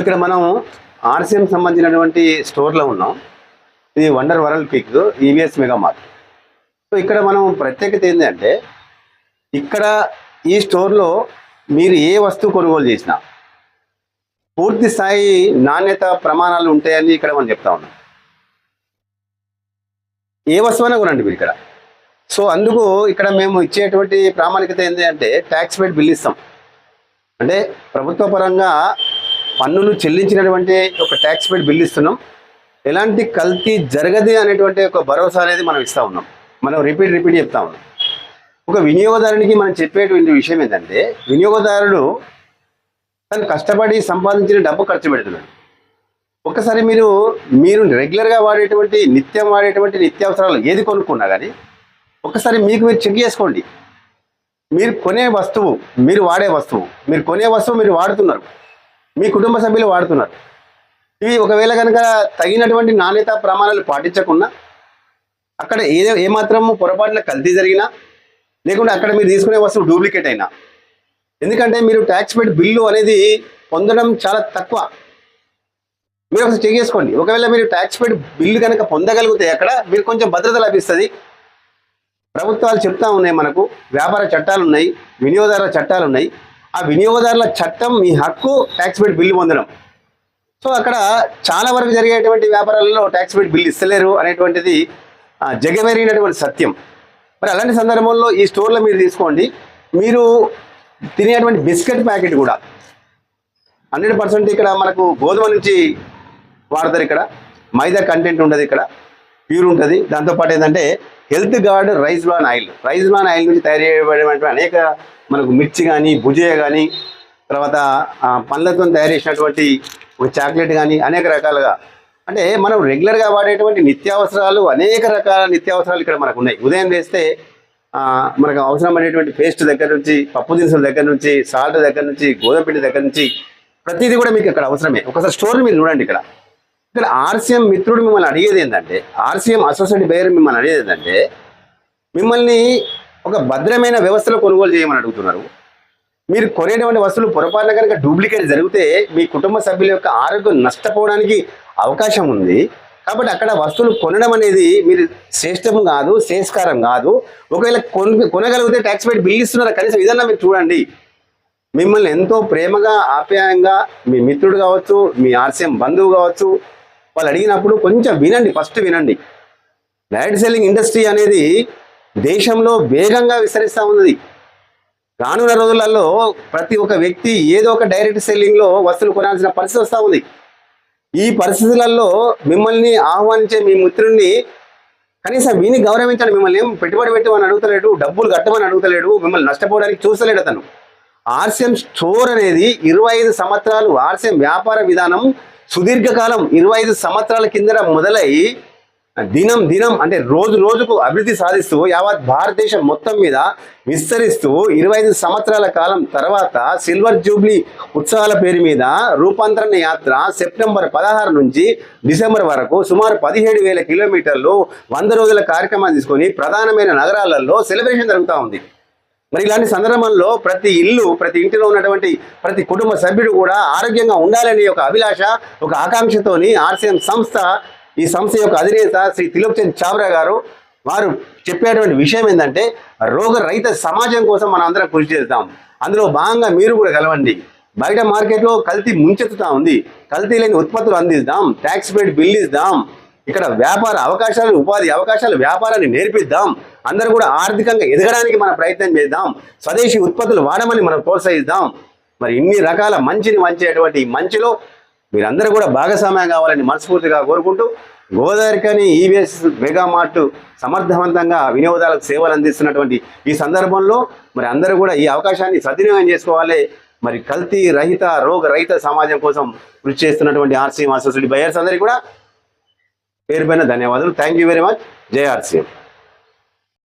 ఇక్కడ మనం ఆర్సీఎం సంబంధించినటువంటి స్టోర్లో ఉన్నాం. ఇది Wonder World Pick EVS Mega Mart so ఇక్కడ మనం ప్రత్యేకత ఏంటంటే ఇక్కడ ఈ స్టోర్లో మీరు ఏ వస్తువు కొనుగోలు చేసినా పూర్తి స్థాయి నాణ్యత ప్రమాణాలు ఉంటాయని ఇక్కడ మనం చెప్తా ఉన్నాం. ఏ వస్తువైనా కొనండి మీరు ఇక్కడ. సో అందుకు ఇక్కడ మేము ఇచ్చేటువంటి ప్రామాణికత ఏంటి అంటే ట్యాక్స్ పేడ్ బిల్ ఇస్తాం. అంటే ప్రభుత్వ పరంగా పన్నులు చెల్లించినటువంటి ఒక ట్యాక్స్ పేడ్ బిల్ ఇస్తున్నాం. ఎలాంటి కల్తీ జరగదు అనేటువంటి ఒక భరోసా అనేది మనం ఇస్తా ఉన్నాం. మనం రిపీట్ రిపీట్ చెప్తా ఉన్నాం. ఒక వినియోగదారునికి మనం చెప్పేటువంటి విషయం ఏంటంటే వినియోగదారుడు తను కష్టపడి సంపాదించిన డబ్బు ఖర్చు పెడుతున్నాడు. ఒక్కసారి మీరు మీరు రెగ్యులర్గా వాడేటువంటి నిత్యం వాడేటువంటి నిత్యావసరాలు ఏది కొనుక్కున్నా కానీ ఒక్కసారి మీకు మీరు చెక్ చేసుకోండి. మీరు కొనే వస్తువు మీరు వాడే వస్తువు మీరు కొనే వస్తువు మీరు వాడుతున్నారు. మీ కుటుంబ సభ్యులు వాడుతున్నారు. ఇవి ఒకవేళ కనుక తగినటువంటి నాణ్యత ప్రమాణాలు పాటించకుండా అక్కడ ఏదో ఏమాత్రము పొరపాటున కల్తీ జరిగినా లేకుంటే అక్కడ మీరు తీసుకునే వస్తువు డూప్లికేట్ అయినా. ఎందుకంటే మీరు ట్యాక్స్ పెట్టి బిల్లు అనేది పొందడం చాలా తక్కువ. మీరు ఒకసారి చెక్ చేసుకోండి. ఒకవేళ మీరు ట్యాక్స్ పెట్టి బిల్లు కనుక పొందగలిగితే అక్కడ మీరు కొంచెం భద్రత లభిస్తుంది. ప్రభుత్వాలు చెప్తా ఉన్నాయి మనకు. వ్యాపార చట్టాలు ఉన్నాయి వినియోగదారుల చట్టాలు ఉన్నాయి. ఆ వినియోగదారుల చట్టం మీ హక్కు ట్యాక్స్ పెట్టి బిల్లు పొందడం. సో అక్కడ చాలా వరకు జరిగేటువంటి వ్యాపారాలలో ట్యాక్స్ పెట్టి బిల్లు ఇస్తలేరు అనేటువంటిది జగమెరిగినటువంటి సత్యం. మరి అలాంటి సందర్భంలో ఈ స్టోర్లో మీరు తీసుకోండి. మీరు తినేటువంటి బిస్కెట్ ప్యాకెట్ కూడా హండ్రెడ్ పర్సెంట్ ఇక్కడ మనకు గోధుమ నుంచి వాడతారు ఇక్కడ. మైదా కంటెంట్ ఉండదు ఇక్కడ. ప్యూర్ ఉంటుంది. దాంతోపాటు ఏంటంటే Health Guard rice bran oil. Rice bran oil నుంచి తయారు చేయబడినటువంటి అనేక మనకు మిర్చి కానీ భుజయ కానీ తర్వాత పండ్లతో తయారు చేసినటువంటి ఒక చాక్లెట్ కానీ అనేక రకాలుగా. అంటే మనం రెగ్యులర్గా వాడేటువంటి నిత్యావసరాలు అనేక రకాల నిత్యావసరాలు ఇక్కడ మనకు ఉన్నాయి. ఉదయం వేస్తే మనకు అవసరమైనటువంటి పేస్ట్ దగ్గర నుంచి పప్పు దినుసుల దగ్గర నుంచి సాల్ట్ దగ్గర నుంచి గోధుమ పిండి దగ్గర నుంచి ప్రతిదీ కూడా మీకు ఇక్కడ అవసరమే. ఒకసారి స్టోర్ని మీరు చూడండి ఇక్కడ. ఇక్కడ ఆర్సీఎం మిత్రుడు మిమ్మల్ని అడిగేది ఏంటంటే ఆర్సీఎం అసోసియేట్ బేయర్ మిమ్మల్ని అడిగేది ఏంటంటే మిమ్మల్ని ఒక భద్రమైన వ్యవస్థలో కొనుగోలు చేయమని అడుగుతున్నారు. మీరు కొనేటువంటి వస్తువులు పొరపాటున కనుక డూప్లికేట్ జరిగితే మీ కుటుంబ సభ్యుల యొక్క ఆరోగ్యం నష్టపోవడానికి అవకాశం ఉంది. కాబట్టి అక్కడ వస్తువులు కొనడం అనేది మీరు శ్రేష్టం కాదు శ్రేష్కారం కాదు. ఒకవేళ కొన కొనగలిగితే ట్యాక్స్ పెట్టి బిల్ ఇస్తున్నారా? కనీసం ఇదన్నా మీరు చూడండి. మిమ్మల్ని ఎంతో ప్రేమగా ఆప్యాయంగా మీ మిత్రుడు కావచ్చు మీ ఆర్సీఎం బంధువు కావచ్చు వాళ్ళు అడిగినప్పుడు కొంచెం వినండి ఫస్ట్ వినండి. డైరెక్ట్ సెల్లింగ్ ఇండస్ట్రీ అనేది దేశంలో వేగంగా విస్తరిస్తూ ఉన్నది. రానున్న రోజులలో ప్రతి ఒక్క వ్యక్తి ఏదో ఒక డైరెక్ట్ సెల్లింగ్లో వస్తువులు కొనాల్సిన పరిస్థితి వస్తూ ఉంది. ఈ పరిస్థితులలో మిమ్మల్ని ఆహ్వానించే మీ మిత్రుడిని కనీసం విని గౌరవించండి మిమ్మల్ని ఏం పెట్టుబడి పెట్టమని అడుగుతలేడు డబ్బులు కట్టమని అడుగుతలేడు మిమ్మల్ని నష్టపోవడానికి చూస్తలేడు అతను. ఆర్సిఎం స్టోర్ అనేది ఇరవై ఐదు సంవత్సరాలు ఆర్సిఎం వ్యాపార విధానం సుదీర్ఘకాలం ఇరవై ఐదు సంవత్సరాల కింద మొదలై దినం దినం అంటే రోజు రోజుకు అభివృద్ధి సాధిస్తూ యావత్ భారతదేశం మొత్తం మీద విస్తరిస్తూ ఇరవై ఐదు సంవత్సరాల కాలం తర్వాత సిల్వర్ జూబ్లీ ఉత్సవాల పేరు మీద రూపాంతరణ యాత్ర సెప్టెంబర్ పదహారు నుంచి డిసెంబర్ వరకు సుమారు పదిహేడు వేల కిలోమీటర్లు వంద రోజుల కార్యక్రమాన్ని తీసుకొని ప్రధానమైన నగరాలలో సెలబ్రేషన్ జరుగుతూ ఉంది. మరి ఇలాంటి సందర్భంలో ప్రతి ఇల్లు ప్రతి ఇంటిలో ఉన్నటువంటి ప్రతి కుటుంబ సభ్యుడు కూడా ఆరోగ్యంగా ఉండాలనే ఒక అభిలాష ఒక ఆకాంక్షతోని ఆర్సీఎం సంస్థ ఈ సంస్థ యొక్క అధినేత శ్రీ తిలోక్ చంద్ చావ్రా గారు వారు చెప్పేటువంటి విషయం ఏంటంటే రోగరహిత సమాజం కోసం మనం అందరం కృషి చేద్దాం. అందులో భాగంగా మీరు కూడా కలవండి. బయట మార్కెట్లో కల్తీ ముంచెత్తుతా ఉంది. కల్తీ లేని ఉత్పత్తులు అందిద్దాం. ట్యాక్స్ పేడ్ బిల్ ఇద్దాం. ఇక్కడ వ్యాపార అవకాశాలు ఉపాధి అవకాశాలు వ్యాపారాన్ని నేర్పిద్దాం. అందరూ కూడా ఆర్థికంగా ఎదగడానికి మనం ప్రయత్నం చేద్దాం. స్వదేశీ ఉత్పత్తులు వాడమని మనం ప్రోత్సహిద్దాం. మరి ఇన్ని రకాల మంచిని మంచేటువంటి ఈ మంచిలో మీరందరూ కూడా భాగస్వామ్యం కావాలని మనస్ఫూర్తిగా కోరుకుంటూ గోదావరికని ఈవీఎస్ మెగా మార్ట్ సమర్థవంతంగా వినియోగదారులకు సేవలు అందిస్తున్నటువంటి ఈ సందర్భంలో మరి అందరూ కూడా ఈ అవకాశాన్ని సద్వినియోగం చేసుకోవాలి. మరి కల్తీ రహిత రోగ రహిత సమాజం కోసం కృషి చేస్తున్నటువంటి ఆర్సీ అసోసియేట్ బయర్స్ అందరికీ కూడా పేరు పైన ధన్యవాదాలు. Thank you very much జయఆర్సీఎం